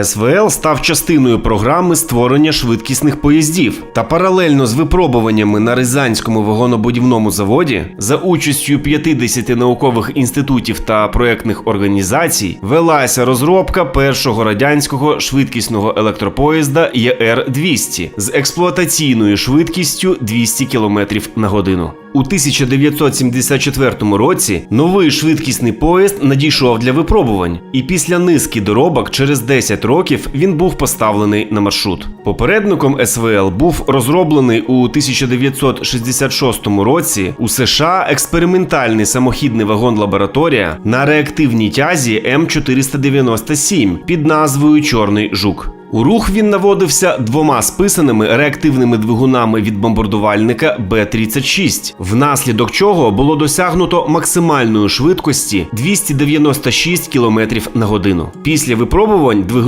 СВЛ став частиною програми створення швидкісних поїздів та паралельно з випробуваннями на Рязанському вагонобудівному заводі за участю 50 наукових інститутів та проектних організацій велася розробка першого радянського швидкісного електропоїзда ЄР 200 з експлуатаційною швидкістю 200 км на годину. У 1974 році новий швидкісний поїзд надійшов для випробувань, і після низки доробок через 10 років він був поставлений на маршрут. Попередником СВЛ був розроблений у 1966 році у США експериментальний самохідний вагон-лабораторія на реактивній тязі М497 під назвою Чорний жук. У рух він наводився двома списаними реактивними двигунами від бомбардувальника Б-36, внаслідок чого було досягнуто максимальної швидкості 296 км на годину. Після випробувань двигуни